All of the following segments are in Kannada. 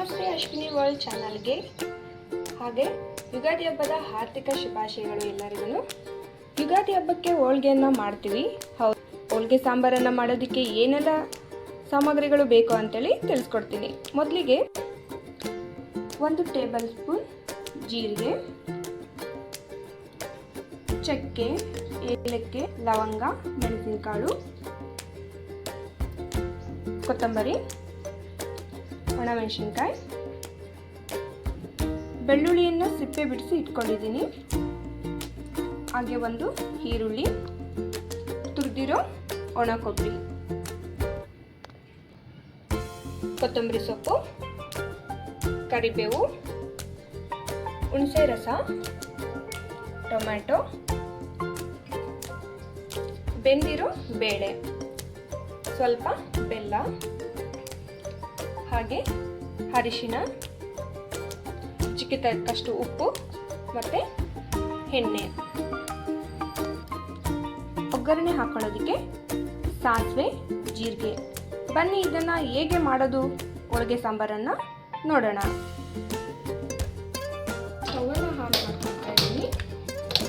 ನಮಸ್ತೆ, ಅಶ್ವಿನಿ ವರ್ಲ್ಡ್ ಚಾನಲ್ಗೆ. ಹಾಗೆ ಯುಗಾದಿ ಹಬ್ಬದ ಆರ್ಥಿಕ ಶುಭಾಶಯಗಳು ಎಲ್ಲರಿಗೂ. ಯುಗಾದಿ ಹಬ್ಬಕ್ಕೆ ಹೋಳ್ಗೆಯನ್ನು ಮಾಡ್ತೀವಿ. ಹೌದು, ಹೋಳ್ಗೆ ಸಾಂಬಾರನ್ನು ಮಾಡೋದಕ್ಕೆ ಏನೆಲ್ಲ ಸಾಮಗ್ರಿಗಳು ಬೇಕು ಅಂತೇಳಿ ತಿಳಿಸ್ಕೊಡ್ತೀನಿ. ಮೊದಲಿಗೆ ಒಂದು ಟೇಬಲ್ ಸ್ಪೂನ್ ಜೀರಿಗೆ, ಚಕ್ಕೆ, ಏಲಕ್ಕಿ, ಲವಂಗ, ಮೆಣಸಿನಕಾಳು, ಕೊತ್ತಂಬರಿ ಒಣಮೆಣಸಿನ್ಕಾಯಿ. ಬೆಳ್ಳುಳ್ಳಿಯನ್ನು ಸಿಪ್ಪೆ ಬಿಡಿಸಿ ಇಟ್ಕೊಂಡಿದ್ದೀನಿ. ಹಾಗೆ ಒಂದು ಈರುಳ್ಳಿ ತುರಿದಿರೋ ಒಣ ಕೊಬ್ಬರಿ ಕೊತ್ತಂಬರಿ ಸೊಪ್ಪು, ಕರಿಬೇವು, ಹುಣಸೆ ರಸ, ಟೊಮ್ಯಾಟೊ, ಬೆಂದಿರೋ ಬೇಳೆ. ಸ್ವಲ್ಪ ಬೆಲ್ಲ. ಹಾಗೆ ಅರಿಶಿನ ಚಿಕ್ಕ ತಕ್ಕಷ್ಟು ಉಪ್ಪು ಮತ್ತು ಎಣ್ಣೆ. ಒಗ್ಗರಣೆ ಹಾಕೊಳ್ಳೋದಕ್ಕೆ ಸಾಸಿವೆ, ಜೀರಿಗೆ. ಬನ್ನಿ ಇದನ್ನು ಹೇಗೆ ಮಾಡೋದು? ಹೋಳಿಗೆ ಸಾಂಬಾರನ್ನು ನೋಡೋಣ. ಸ್ಟವನ್ನು ಹಾಳು ಮಾಡ್ಕೊಳ್ತಾ ಇದ್ದೀನಿ.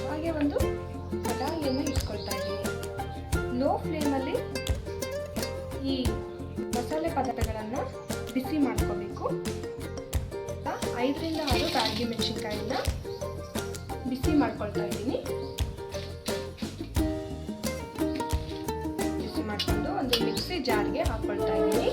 ಹಾಗೆ ಒಂದು ಕಡಾಯಿಯನ್ನು ಇಟ್ಕೊಳ್ತಾ ಇದ್ದೀನಿ. ಲೋ ಫ್ಲೇಮಲ್ಲಿ ಈ ಮಸಾಲೆ ಪದಾರ್ಥಗಳನ್ನು ಬಿಸಿ ಮಾಡ್ಕೋಬೇಕು. ಐದರಿಂದ ಆರು ಬ್ಯಾಡಗಿ ಮೆಣಸಿನ್ಕಾಯಿನ ಬಿಸಿ ಮಾಡ್ಕೊಳ್ತಾ ಇದ್ದೀನಿ. ಬಿಸಿ ಮಾಡಿಕೊಂಡು ಒಂದು ಮಿಕ್ಸಿ ಜಾರ್ಗೆ ಹಾಕ್ಕೊಳ್ತಾ ಇದ್ದೀನಿ.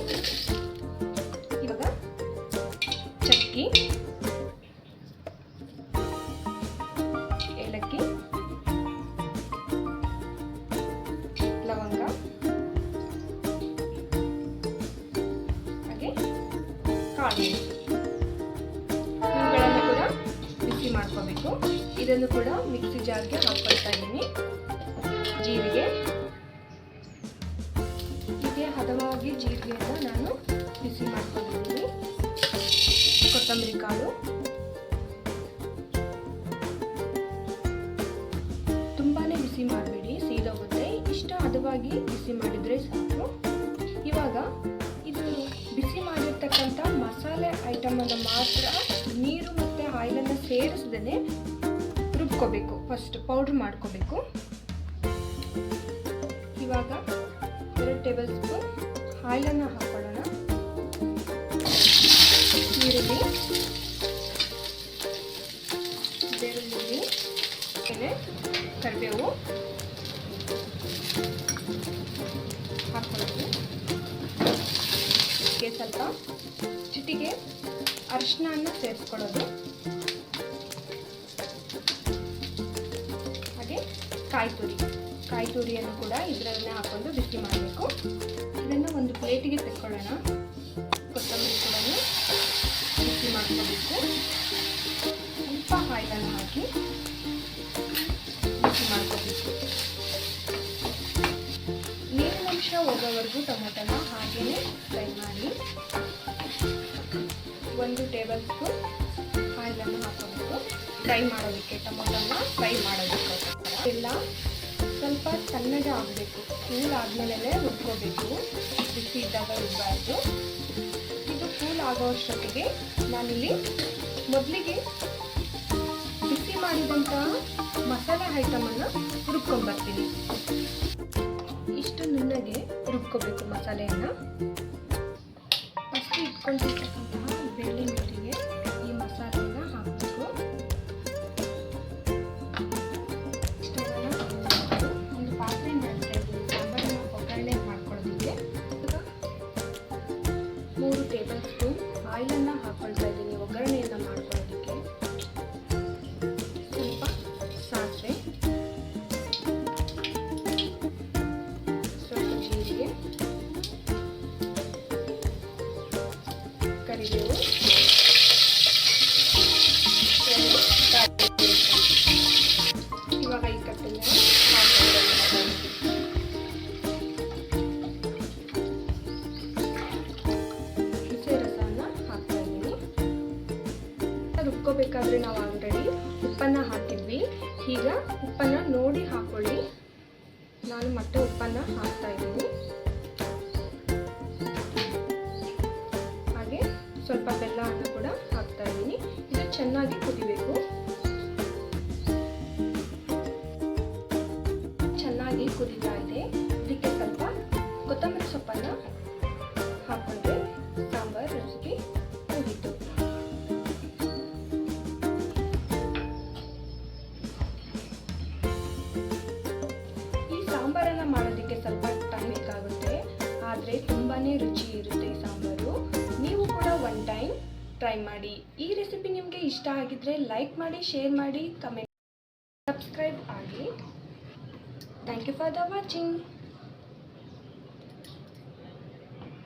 ಇವುಗಳನ್ನು ಕೂಡ ಬಿಸಿ ಮಾಡ್ಕೋಬೇಕು. ಇದನ್ನು ಕೂಡ ಮಿಕ್ಸಿ ಜಾರ್ಗೆ ಹಾಕ್ಕೊಳ್ತಾ ಇದ್ದೀನಿ. ಜೀರಿಗೆ. ಹೀಗೆ ಹದವಾಗಿ ಜೀರಿಗೆಯನ್ನು ನಾನು ಬಿಸಿ ಮಾಡ್ಕೊಂಡಿದ್ದೀನಿ. ಕೊತ್ತಂಬರಿ ಕಾಳು. ತುಂಬಾನೇ ಬಿಸಿ ಮಾಡಬೇಡಿ, ಸೀದೋಗುತ್ತೆ. ಇಷ್ಟ ಹದವಾಗಿ ಬಿಸಿ ಮಾಡಿದರೆ ಸಾಕು. ಇವಾಗ ಇದು ಬಿಸಿ ಮಾಡಿರ್ತಕ್ಕಂಥ ಐಟಮನ್ನು ಮಾತ್ರ ನೀರು ಮತ್ತು ಆಯಿಲನ್ನು ಸೇರಿಸದೇ ರುಬ್ಕೋಬೇಕು. ಫಸ್ಟ್ ಪೌಡ್ರ್ ಮಾಡ್ಕೋಬೇಕು. ಇವಾಗ ಎರಡು ಟೇಬಲ್ ಸ್ಪೂನ್ ಆಯಿಲನ್ನು ಹಾಕೊಳ್ಳೋಣ. ಈರುಳ್ಳಿ, ಬೆಳ್ಳುಳ್ಳಿ ಎಲೆ ಕರಿಬೇವು ಇದಕ್ಕೆ ಸ್ವಲ್ಪ ಚಿಟಿಗೆ ಅರಿಶಿನ ಸೇರಿಸ್ಕೊಳ್ಳೋದು. ಹಾಗೆ ಕಾಯಿ ತುರಿ ಕಾಯಿ ತುರಿಯನ್ನು ಕೂಡ ಇದರಲ್ಲೇ ಹಾಕೊಂಡು ಬಿಸಿ ಮಾಡಬೇಕು. ಇದನ್ನು ಒಂದು ಪ್ಲೇಟಿಗೆ ತೆಕ್ಕೊಳ್ಳೋಣ. ಕೊತ್ತಂಬರಿ ಕೂಡ ಬಿಸಿ ಮಾಡ್ಕೋಬೇಕು. ಸ್ವಲ್ಪ ಆಯಿಲನ್ನು ಹಾಕಿ ಬಿಸಿ ಮಾಡ್ಕೋಬೇಕು. ನೀರಿನಂಶ ಹೋಗೋವರೆಗೂ ಟೊಮೆಟೊನ ಹಾಗೆಯೇ ಫ್ರೈ ಮಾಡಿ ಒಂದು ಟೇಬಲ್ ಸ್ಪೂನ್ ಆಯಿಲನ್ನು ಹಾಕೋಬೇಕು ಫ್ರೈ ಮಾಡೋದಕ್ಕೆ, ಟೊಮೊಟೊನ ಫ್ರೈ ಮಾಡೋದಕ್ಕೆ ಎಲ್ಲ ಸ್ವಲ್ಪ ತಣ್ಣಗೆ ಆಗಬೇಕು. ಕೂಲ್ ಆದಮೇಲೆ ರುಬ್ಕೋಬೇಕು. ಬಿಸಿ ಇದ್ದಾಗ ರುಬ್ಬಾರ್ದು. ಇದು ಕೂಲ್ ಆಗೋ ಅಷ್ಟೊತ್ತಿಗೆ ನಾನಿಲ್ಲಿ ಮೊದಲಿಗೆ ಬಿಸಿ ಮಾಡಿದಂತಹ ಮಸಾಲೆ ಐಟಮನ್ನು ರುಬ್ಕೊಂಡ್ಬರ್ತೀನಿ ಇಷ್ಟು ನುಣ್ಣಗೆ ರುಬ್ಕೋಬೇಕು ಮಸಾಲೆಯನ್ನು. ಫಸ್ಟ್ ಇಟ್ಕೊಂಡಿರ್ತಕ್ಕಂತಹ ಬೇಳೆ ನೀರಿಗೆ ಕರಿಬೇವು ಇವಾಗ ಈ ಕಟ್ಟನ್ನು ಹುಣಸೆ ಹಾಕ್ತಾ ಇದ್ದೀನಿ ರುಬ್ಕೋಬೇಕಾದ್ರೆ ನಾವು ಆಲ್ರೆಡಿ ಉಪ್ಪನ್ನು ಹಾಕಿದ್ವಿ ಈಗ ಉಪ್ಪನ್ನು ನೋಡಿ ಹಾಕೊಳ್ಳಿ ನಾನು ಮತ್ತೆ ಉಪ್ಪನ್ನ ಹಾಕ್ತಾ ಇದ್ದೀನಿ. ಸ್ವಲ್ಪ ಬೆಲ್ಲವನ್ನು ಕೂಡ ಹಾಕ್ತಾ ಇದ್ದೀನಿ. ಇದು ಚೆನ್ನಾಗಿ ಕುದಿಬೇಕು. ಚೆನ್ನಾಗಿ ಕುದೀತಾ ಇದೆ. ಇದಕ್ಕೆ ಸ್ವಲ್ಪ ಕೊತ್ತಂಬರಿ ಸೊಪ್ಪನ್ನು ಹಾಕೊಂಡ್ರೆ ಸಾಂಬಾರ್ ರೆಸಿಪಿ ಕುದಿತು ಈ ಸಾಂಬಾರನ್ನು ಮಾಡೋದಕ್ಕೆ ಸ್ವಲ್ಪ ಟೈಮ್ ಬೇಕಾಗುತ್ತೆ. ಆದರೆ ತುಂಬಾ ರುಚಿ ಇರುತ್ತೆ ಈ ಸಾಂಬಾರು. ಟೈಮ್ ಟ್ರೈ ಮಾಡಿ. ಈ ರೆಸಿಪಿ ನಿಮಗೆ ಇಷ್ಟ ಆಗಿದ್ರೆ ಲೈಕ್ ಮಾಡಿ ಶೇರ್ ಮಾಡಿ ಕಮೆಂಟ್ ಸಬ್ಸ್ಕ್ರೈಬ್ ಆಗಿ. Thank you for the watching